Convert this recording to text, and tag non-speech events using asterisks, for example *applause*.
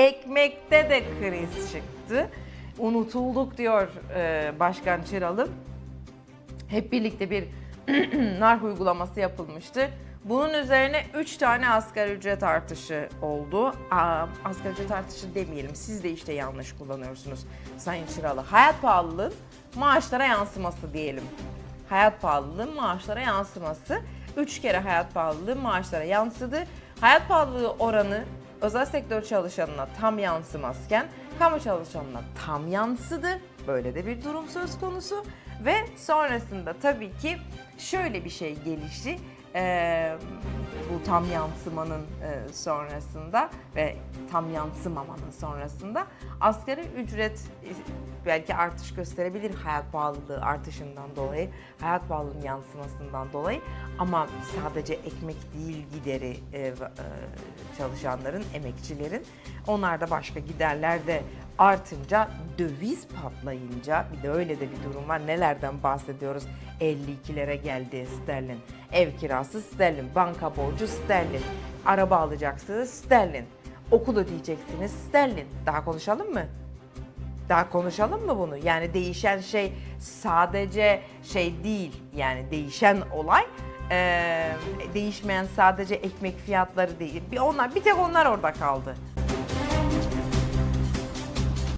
ekmekte de kriz çıktı. Unutulduk diyor e, Başkan Çıralı. Hep birlikte bir *clears throat* narh uygulaması yapılmıştı. Bunun üzerine 3 tane asgari ücret artışı oldu. Aa, asgari ücret artışı demeyelim. Siz de işte yanlış kullanıyorsunuz Sayın Çıralı. Hayat pahalılığın maaşlara yansıması diyelim. Hayat pahalılığın maaşlara yansıması. 3 kere hayat pahalılığı maaşlara yansıdı. Hayat pahalılığı oranı özel sektör çalışanına tam yansımazken kamu çalışanına tam yansıdı. Böyle de bir durum söz konusu. Ve sonrasında tabii ki şöyle bir şey gelişti. Ee, bu tam yansımanın e, sonrasında ve tam yansımamanın sonrasında asgari ücret belki artış gösterebilir hayat pahalılığı artışından dolayı, hayat pahalılığının yansımasından dolayı ama sadece ekmek değil gideri e, e, çalışanların, emekçilerin onlar da başka giderler de artınca, döviz patlayınca bir de öyle de bir durum var. Nelerden bahsediyoruz? 52'lere geldi sterlin. Ev kirası sterlin, banka borcu sterlin, araba alacaksınız sterlin, okul ödeyeceksiniz sterlin. Daha konuşalım mı? Daha konuşalım mı bunu? Yani değişen şey sadece şey değil. Yani değişen olay eee, değişmeyen sadece ekmek fiyatları değil. Bir onlar bir tek onlar orada kaldı.